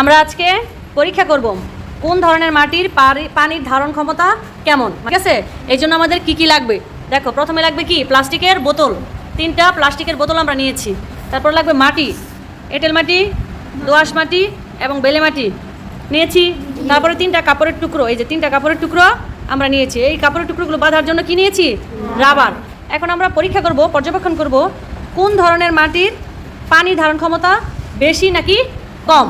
আমরা আজকে পরীক্ষা করব কোন ধরনের মাটির পানির ধারণ ক্ষমতা কেমন? ঠিক আছে? এই জন্য আমাদের কি কি লাগবে? দেখো, প্রথমে লাগবে কি? প্লাস্টিকের বোতল। তিনটা প্লাস্টিকের বোতল আমরা নিয়েছি। তারপর লাগবে মাটি। এঁটেল মাটি, দোআঁশ মাটি এবং বেলে মাটি নিয়েছি। তারপরে তিনটা কাপড়ের টুকরো। এই যে তিনটা কাপড়ের টুকরো আমরা নিয়েছি। এই কাপড়ের টুকরোগুলো বাঁধার জন্য কি নিয়েছি? রাবার। এখন আমরা পরীক্ষা করব, পর্যবেক্ষণ করব কোন ধরনের মাটির পানি ধারণ ক্ষমতা বেশি নাকি কম?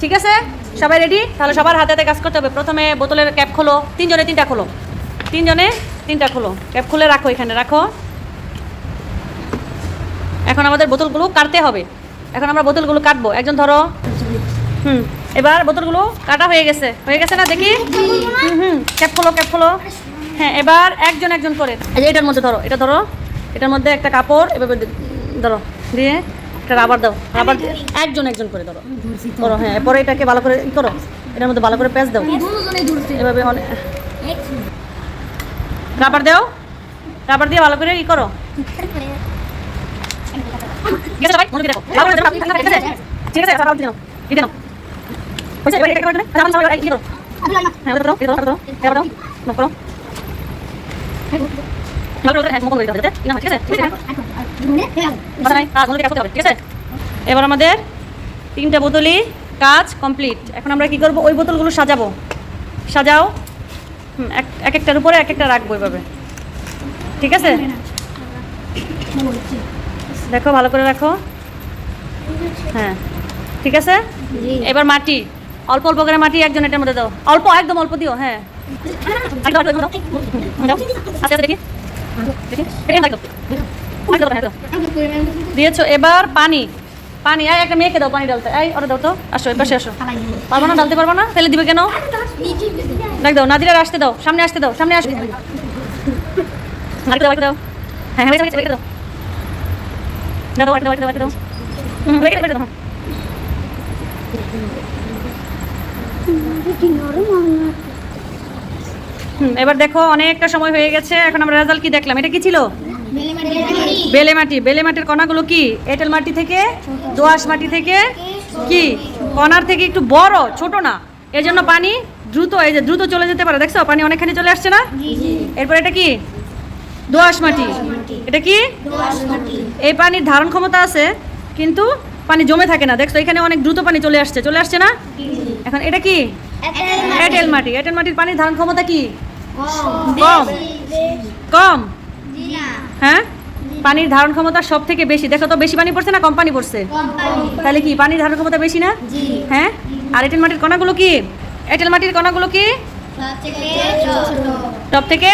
ঠিক আছে? সবাই রেডি তাহলে সবার হাতে হাতে কাজ করতে হবে। প্রথমে বোতলের ক্যাপ খোলো। তিনজনে তিনটা খোলো। তিনজনে তিনটা খোলো। ক্যাপ খুলে রাখো এখানে, রাখো। এখন আমাদের বোতলগুলো কাটতে হবে। এখন আমরা বোতলগুলো কাটবো। একজন ধরো। হুম, এবার বোতলগুলো কাটা হয়ে গেছে। হয়ে গেছে না? দেখি। হুম হুম ক্যাপ খোলো ক্যাপ খোলো। হ্যাঁ এবার একজন একজন করে এটার মধ্যে ধরো। এটা ধরো। এটার মধ্যে একটা কাপড়, এভাবে ধরো। দিয়ে একটা রাবার দাও রাবার একজন একজন করে ধরো। করো হ্যাঁ এরপরে এটাকে ভালো করে ই করো এটার মধ্যে ভালো করে প্যাচ দাও। এভাবে অনেক রাবার দাও রাবার দিয়ে ভালো করে ই করো। ঠিক আছে রাবার দিয়ে নাও দিয়ে নাও এবার এটা সবাই ই হ্যাঁ ওটা দাও এটা দাও করে এবার আমাদের তিনটা বোতলই কাজ কমপ্লিট এখন আমরা কি করব? ওই বোতলগুলো সাজাবো। সাজাও। এক এক একটার উপরে এক একটা রাখব এভাবে। ঠিক আছে? দেখো ভালো করে রাখো। হ্যাঁ। ঠিক আছে? এবার মাটি। অল্প অল্প করে মাটি একজন এটার মধ্যে দাও। অল্প একদম অল্প দিও। হ্যাঁ। আস্তে আস্তে দেখি। হ্যাঁ। দিয়েছ এবার পানি পানি এই একটা মেয়েকে দাও পানি ডালতে এই ওরা দাও তো আসো এবার আসো পারব না ডালতে পারব না ফেলে দিবে কেন দেখ দাও নাদিরার আসতে দাও সামনে আসতে দাও সামনে আসতে দাও দাও হ্যাঁ হ্যাঁ দাও দাও দাও দাও দাও দাও, দাও এবার দেখো অনেকটা সময় হয়ে গেছে এখন আমরা রেজাল্ট কি দেখলাম? এটা কি ছিল? বেলে মাটি বেলে মাটির কণাগুলো কি? এঁটেল মাটি থেকে? দোআঁশ মাটি থেকে? কি? কণার থেকে একটু বড় ছোট না? এই জন্য পানি দ্রুত এই যে দ্রুত চলে যেতে পারে। দেখছ? পানি অনেকখানি চলে আসছে না? এরপর এটা কি? দোআঁশ মাটি। এটা কি? এই পানির ধারণ ক্ষমতা আছে কিন্তু পানি জমে থাকে না। দেখছ? এখানে অনেক দ্রুত পানি চলে আসছে। চলে আসছে না? এখন এটা কি? এঁটেল মাটি। এঁটেল মাটির পানির ধারণ ক্ষমতা কি? কম। কম। হ্যাঁ? পানির ধারণ ক্ষমতা সব থেকে বেশি। দেখো তো, বেশি পানি পড়ছে না কম পানি পড়ছে? তাহলে কি, পানির ধারণ ক্ষমতা বেশি না? হ্যাঁ? আর এঁটেল মাটির কণাগুলো কি? এঁটেল মাটির কণাগুলো কি? সব থেকে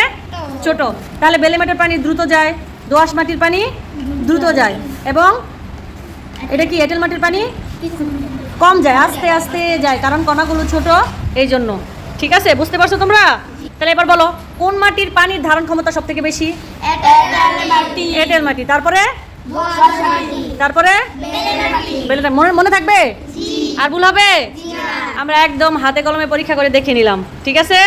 ছোট। তাহলে বেলে মাটির পানি দ্রুত যায়, দোআঁশ মাটির পানি দ্রুত যায় এবং এটা কি, এঁটেল মাটির পানি কম যায়, আস্তে আস্তে যায়, কারণ কণাগুলো ছোট এই জন্য। ঠিক আছে? বুঝতে পারছ তোমরা? তাহলে এবার বলো কোন মাটির পানির ধারণ ক্ষমতা সব থেকে বেশি? এঁটেল মাটি। তারপরে? তারপরে? বেলেটা। মনে মনে থাকবে? আর ভুল হবে? আমরা একদম হাতে কলমে পরীক্ষা করে দেখে নিলাম। ঠিক আছে?